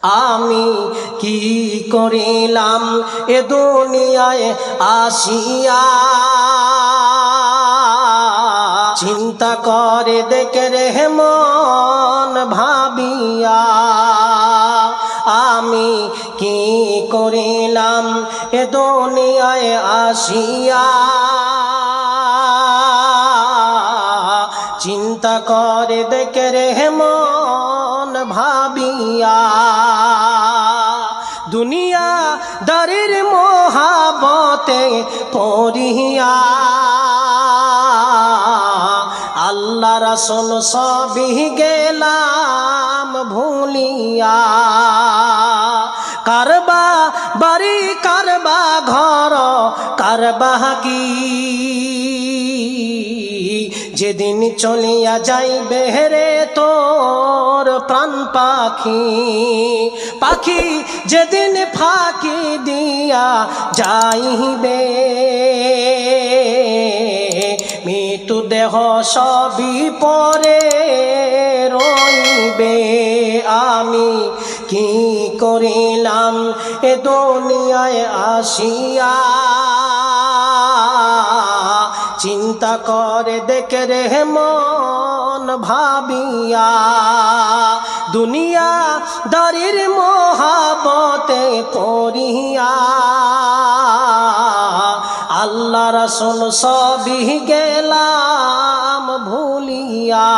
আমি কি করিলাম এ দুনিয়ায় আসিয়া? চিন্তা করে দেখে রে মন ভাবিয়া, আমি কি করিলাম এ দুনিয়ায় আসিয়া? চিন্তা করে দেখে রে মন ভাবিয়া। দুনিয়া দারির মহাবতে পড়িয়া। আল্লাহ রাসুল সবই গেলাম ভুলিয়া। কারবা বাড়ি, কারবা ঘর, কারবা কি যেদিন চলিয়া যাইবে রে তোর প্রাণ পাখি পাখি যেদিন ফাঁকি দিয়া যাইবে। মৃত্যু দেহ সবই পরে রইবে। আমি কি করিলাম এ দুনিয়ায় আসিয়া? চিন্তা করে, দেখে রে মন ভাবিয়া, দুনিয়া দারির মহাবতে পড়িয়া, আল্লাহ রসুল সবই গেলাম ভুলিয়া।